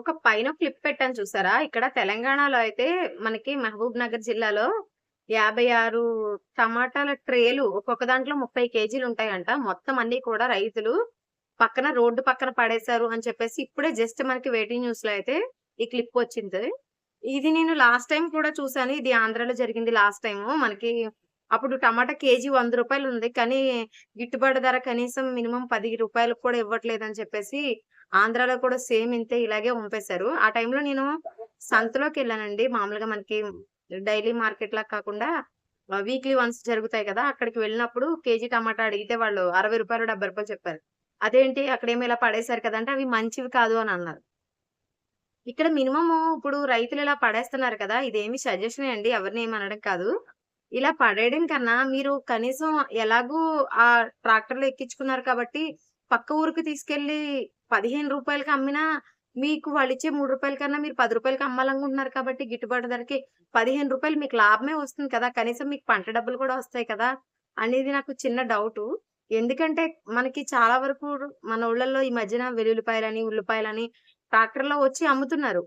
ఒక పైన క్లిప్ పెట్టాను చూసారా? ఇక్కడ తెలంగాణలో అయితే మనకి మహబూబ్ నగర్ జిల్లాలో 56 టమాటాల ట్రేలు ఒక్కొక్క దాంట్లో ముప్పై కేజీలు ఉంటాయంట మొత్తం అన్ని కూడా రైతులు పక్కన రోడ్డు పక్కన పడేశారు అని చెప్పేసి ఇప్పుడే జస్ట్ మనకి వెయిటింగ్ న్యూస్లో అయితే ఈ క్లిప్ వచ్చింది. ఇది నేను లాస్ట్ టైం కూడా చూసాను. ఇది ఆంధ్రాలో జరిగింది లాస్ట్ టైము. మనకి అప్పుడు టమాటా కేజీ వంద రూపాయలు ఉంది. కానీ గిట్టుబాటు ధర కనీసం మినిమం పది రూపాయలకు కూడా ఇవ్వట్లేదని చెప్పేసి ఆంధ్రాలో కూడా సేమ్ ఇంతే ఇలాగే పంపేశారు ఆ టైంలో నేను సంతలోకి వెళ్ళానండి మామూలుగా మనకి డైలీ మార్కెట్లా కాకుండా వీక్లీ వన్స్ జరుగుతాయి కదా! అక్కడికి వెళ్ళినప్పుడు కేజీ టమాటా అడిగితే వాళ్ళు అరవై రూపాయలు డెబ్బై రూపాయలు చెప్పారు. అదేంటి అక్కడేమో ఇలా పడేశారు కదా! అంటే అవి మంచివి కాదు అని అన్నారు. ఇక్కడ మినిమము ఇప్పుడు రైతులు ఇలా పడేస్తున్నారు కదా! ఇదేమి సజెషన్ అండి. ఎవరిని ఏమి అనడం కాదు. ఇలా పడేయడం కన్నా మీరు కనీసం ఎలాగూ ఆ ట్రాక్టర్‌లో ఎక్కించుకున్నారు కాబట్టి పక్క ఊరికి తీసుకెళ్ళి రూ. 15కి అమ్మినా మీకు వాళ్ళిచ్చే రూ. 3 కన్నా మీరు పది రూపాయలకి అమ్మాలనుకుంటున్నారు కాబట్టి గిట్టుబాటు ధరకి పదిహేను రూపాయలు మీకు లాభమే వస్తుంది కదా! కనీసం మీకు పంట డబ్బులు కూడా వస్తాయి కదా! అనేది నాకు చిన్న డౌటు. ఎందుకంటే మనకి చాలా వరకు మన ఊళ్ళల్లో ఈ మధ్యన వెల్లుల్లిపాయలని, ఉల్లిపాయలని ట్రాక్టర్‌లో వచ్చి అమ్ముతున్నారు.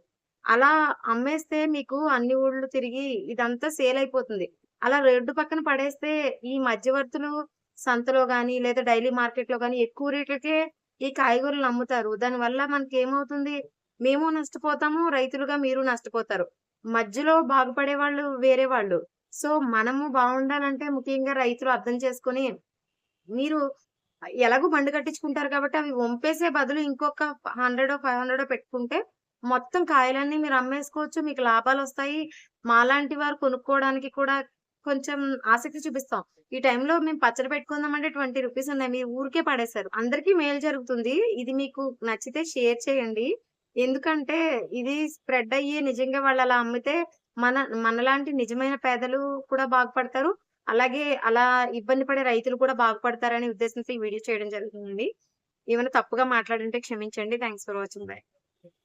అలా అమ్మేస్తే మీకు అన్ని ఊళ్ళు తిరిగి ఇదంతా సేల్ అయిపోతుంది. అలా రోడ్డు పక్కన పడేస్తే ఈ మధ్యవర్తులు సంతలో గాని, లేదా డైలీ మార్కెట్‌లో గాని ఎక్కువ రేట్లకే ఈ కాయగూరలు అమ్ముతారు. దానివల్ల మనకేమవుతుంది? మేము నష్టపోతాము. రైతులుగా మీరు నష్టపోతారు. మధ్యలో బాగుపడే వాళ్ళు వేరే వాళ్ళు. సో, మనము బాగుండాలంటే ముఖ్యంగా రైతులు అర్థం చేసుకుని మీరు ఎలాగో బండి కట్టించుకుంటారు కాబట్టి అవి వంపేసే బదులు ఇంకొక 100 500 పెట్టుకుంటే మొత్తం కాయలన్నీ మీరు అమ్మేసుకోవచ్చు. మీకు లాభాలు వస్తాయి మాలాంటి వారు కొనుక్కోవడానికి కూడా కొంచెం ఆసక్తి చూపిస్తాం. ఈ టైంలో మేము పచ్చడి పెట్టుకుందాం అంటే ట్వంటీ రూపీస్ ఉన్నాయి. మీరు ఊరికే పడేశారు. అందరికీ మేలు జరుగుతుంది. ఇది మీకు నచ్చితే షేర్ చేయండి. ఎందుకంటే ఇది స్ప్రెడ్ అయ్యి నిజంగా వాళ్ళు అలా అమ్మితే మన మనలాంటి నిజమైన పేదలు కూడా బాగుపడతారు. అలాగే అలా ఇబ్బంది పడే రైతులు కూడా బాగుపడతారనే ఉద్దేశంతో ఈ వీడియో చేయడం జరుగుతుందండి. ఏమైనా తప్పుగా మాట్లాడుంటే క్షమించండి. Thanks for watching. బాయ్